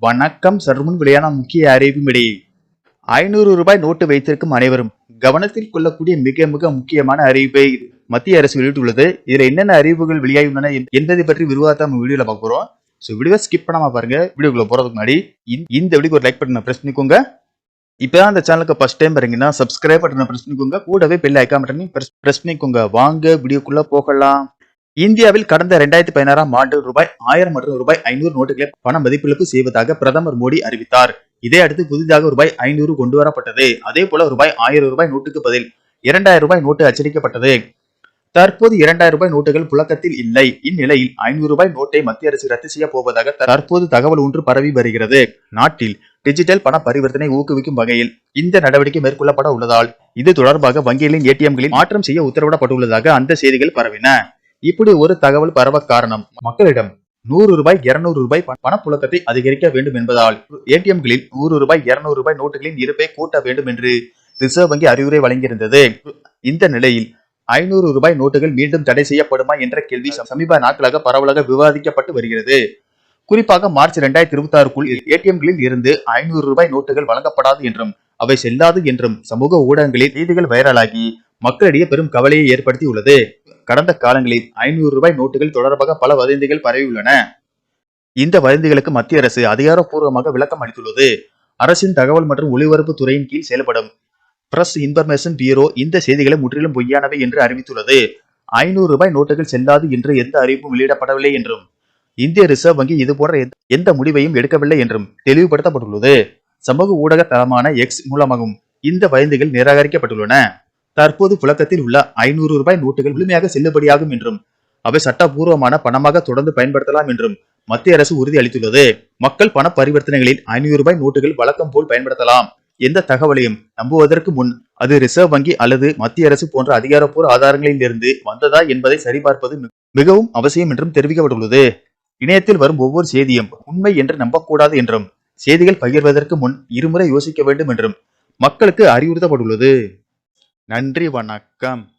வணக்கம். சற்றுமுன் வெளியான முக்கிய அறிவும் இடையே ஐநூறு ரூபாய் நோட்டு வைத்திருக்கும் அனைவரும் கவனத்தில் கொள்ளக்கூடிய மிக மிக முக்கியமான அறிவிப்பை மத்திய அரசு வெளியிட்டுள்ளது. இதுல என்னென்ன அறிவுகள் வெளியாகியுள்ளன என்பதை பற்றி விரிவாக நம்ம வீடியோல பார்க்க போறோம். ஸோ வீடியோ ஸ்கிப் பண்ணாம பாருங்க. வீடியோக்குள்ள போறதுக்கு முன்னாடி இந்த- இந்த வீடியோக்கு ஒரு லைக் பட்டனை பிரஸ் பண்ணிக்கோங்க. இப்பதான் அந்த சேனலுக்கு ஃபர்ஸ்ட் டைம் பாருங்கன்னா சப்ஸ்கிரைப் பட்டனை பிரஸ் பண்ணிக்கோங்க. கூடவே பெல் ஐக்கான் பட்டனையும் பிரஸ் பண்ணிக்கோங்க. வாங்க வீடியோக்குள்ள போகலாம். இந்தியாவில் கடந்த ரெண்டாயிரத்தி பதினாறாம் ஆண்டு ரூபாய் ஆயிரம் மற்றும் ரூபாய் ஐநூறு நோட்டுகளை பண மதிப்பிழப்பு செய்வதாக பிரதமர் மோடி அறிவித்தார். இதை அடுத்து புதிதாக ரூபாய் ஐநூறு கொண்டு வரப்பட்டது. அதே போல ரூபாய் ஆயிரம் ரூபாய் நோட்டுக்கு பதில் இரண்டாயிரம் ரூபாய் நோட்டு அச்சடிக்கப்பட்டது. தற்போது இரண்டாயிரம் ரூபாய் நோட்டுகள் புழக்கத்தில் இல்லை. இந்நிலையில் ஐநூறு ரூபாய் நோட்டை மத்திய அரசு ரத்து செய்ய போவதாக தற்போது தகவல் ஒன்று பரவி வருகிறது. நாட்டில் டிஜிட்டல் பண பரிவர்த்தனை ஊக்குவிக்கும் வகையில் இந்த நடவடிக்கை மேற்கொள்ளப்பட உள்ளதால் இது தொடர்பாக வங்கிகளின் ஏடிஎம்களில் மாற்றம் செய்ய உத்தரவிடப்பட்டுள்ளதாக அந்த செய்திகள் பரவின. இப்படி ஒரு தகவல் பரவ காரணம் மக்களிடம் நூறு ரூபாய் இருநூறு ரூபாய் பணப்புழக்கத்தை அதிகரிக்க வேண்டும் என்பதால் ஏடிஎம்களில் நூறு ரூபாய் இருநூறு ரூபாய் நோட்டுகளின் இருப்பை கூட்ட வேண்டும் என்று ரிசர்வ் வங்கி அறிவுரை வழங்கியிருந்தது. இந்த நிலையில் ஐநூறு ரூபாய் நோட்டுகள் மீண்டும் தடை செய்யப்படுமா என்ற கேள்வி சமீப நாட்களாக பரவலாக விவாதிக்கப்பட்டு வருகிறது. குறிப்பாக மார்ச் இரண்டாயிரத்தி இருபத்தி ஆறுக்குள் ஏடிஎம்களில் இருந்து ஐநூறு ரூபாய் நோட்டுகள் வழங்கப்படாது என்றும் அவை செல்லாது என்றும் சமூக ஊடகங்களில் செய்திகள் வைரலாகி மக்களிடையே பெரும் கவலையை ஏற்படுத்தியுள்ளது. கடந்த காலங்களில் ஐநூறு ரூபாய் நோட்டுகள் தொடர்பாக பல வதந்திகள் பரவியுள்ளன. இந்த வதந்திகளுக்கு மத்திய அரசு அதிகாரப்பூர்வமாக விளக்கம் அளித்துள்ளது. அரசின் தகவல் மற்றும் ஒலிபரப்பு துறையின் கீழ் செயல்படும் பிரஸ் இன்ஃபர்மேஷன் பியூரோ இந்த செய்திகளை முற்றிலும் பொய்யானவை என்று அறிவித்துள்ளது. ஐநூறு ரூபாய் நோட்டுகள் செல்லாது என்று எந்த அறிவிப்பும் வெளியிடப்படவில்லை என்றும் இந்திய ரிசர்வ் வங்கி இதுபோன்ற எந்த- எந்த முடிவையும் எடுக்கவில்லை என்றும் தெளிவுபடுத்தப்பட்டுள்ளது. சமூக ஊடக தளமான எக்ஸ் மூலமாகவும் இந்த வயந்திகள் நிராகரிக்கப்பட்டுள்ளன. தற்போது புழக்கத்தில் உள்ள ஐநூறு ரூபாய் நோட்டுகள் முழுமையாக செல்லுபடியாகும் என்றும் அவை சட்டபூர்வமான பணமாக தொடர்ந்து பயன்படுத்தலாம் என்றும் மத்திய அரசு உறுதி அளித்துள்ளது. மக்கள் பண பரிவர்த்தனைகளில் ஐநூறு ரூபாய் நோட்டுகள் வழக்கம் போல் பயன்படுத்தலாம். எந்த தகவலையும் நம்புவதற்கு முன் அது ரிசர்வ் வங்கி அல்லது மத்திய அரசு போன்ற அதிகாரப்பூர்வ ஆதாரங்களில் இருந்து வந்ததா என்பதை சரிபார்ப்பது மிகவும் அவசியம் என்றும் தெரிவிக்கப்பட்டுள்ளது. இணையத்தில் வரும் ஒவ்வொரு செய்தியும் உண்மை என்று நம்பக்கூடாது என்றும் செய்திகள் பகிர்வதற்கு முன் இருமுறை யோசிக்க வேண்டும் என்றும் மக்களுக்கு அறிவுறுத்தப்பட்டுள்ளது. நன்றி வணக்கம்.